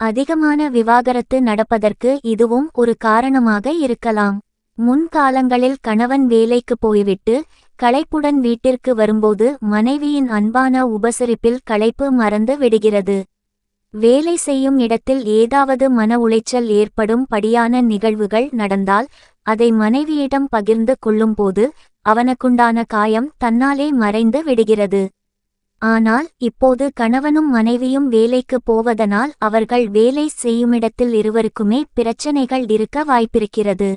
அதிகமான விவாகரத்து நடப்பதற்கு இதுவும் ஒரு காரணமாக இருக்கலாம். முன்காலங்களில் கணவன் வேலைக்கு போய்விட்டு களைப்புடன் வீட்டிற்கு வரும்போது மனைவியின் அன்பான உபசரிப்பில் களைப்பு மறந்து விடுகிறது. வேலை செய்யும் இடத்தில் ஏதாவது மன உளைச்சல் ஏற்படும் படியான நிகழ்வுகள் நடந்தால் அதை மனைவியிடம் பகிர்ந்து கொள்ளும்போது அவனுக்குண்டான காயம் தன்னாலே மறைந்து விடுகிறது. ஆனால் இப்போது கணவனும் மனைவியும் வேலைக்கு போவதனால் அவர்கள் வேலை செய்யுமிடத்தில் இருவருக்குமே பிரச்சனைகள் இருக்க வாய்ப்பிருக்கிறது.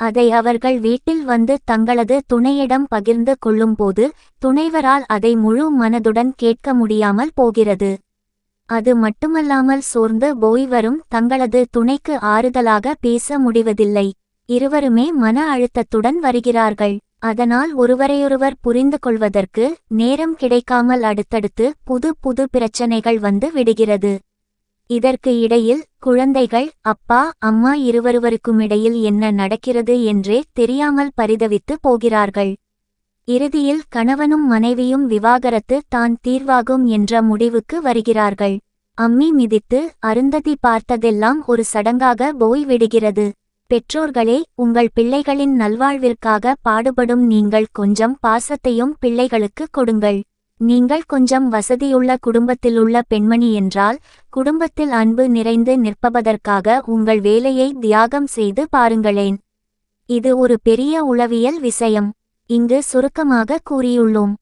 அதை அவர்கள் வீட்டில் வந்து தங்களது துணையிடம் பகிர்ந்து கொள்ளும்போது துணைவரால் அதை முழு மனதுடன் கேட்க முடியாமல் போகிறது. அது மட்டுமல்லாமல் சோர்ந்து போய்வரும் தங்களது துணைக்கு ஆறுதலாக பேச முடிவதில்லை. இருவருமே மன அழுத்தத்துடன் வருகிறார்கள். அதனால் ஒருவரையொருவர் புரிந்து கொள்வதற்கு நேரம் கிடைக்காமல் அடுத்தடுத்து புது புது பிரச்சனைகள் வந்து விடுகிறது. இதற்கு இடையில் குழந்தைகள் அப்பா அம்மா இருவருவருக்குமிடையில் என்ன நடக்கிறது என்றே தெரியாமல் பரிதவித்து போகிறார்கள். இறுதியில் கணவனும் மனைவியும் விவாகரத்து தான் தீர்வாகும் என்ற முடிவுக்கு வருகிறார்கள். அம்மி மிதித்து அருந்ததி பார்த்ததெல்லாம் ஒரு சடங்காக போய் விடுகிறது பெற்றோர்களே உங்கள் பிள்ளைகளின் நல்வாழ்விற்காக பாடுபடும் நீங்கள் கொஞ்சம் பாசத்தையும் பிள்ளைகளுக்கு கொடுங்கள். நீங்கள் கொஞ்சம் வசதியுள்ள குடும்பத்தில் உள்ள பெண்மணி என்றால் குடும்பத்தில் அன்பு நிறைந்து நிற்பதற்காக உங்கள் வேலையை தியாகம் செய்து பாருங்களேன். இது ஒரு பெரிய உளவியல் விஷயம். இங்கு சுருக்கமாக கூறியுள்ளோம்.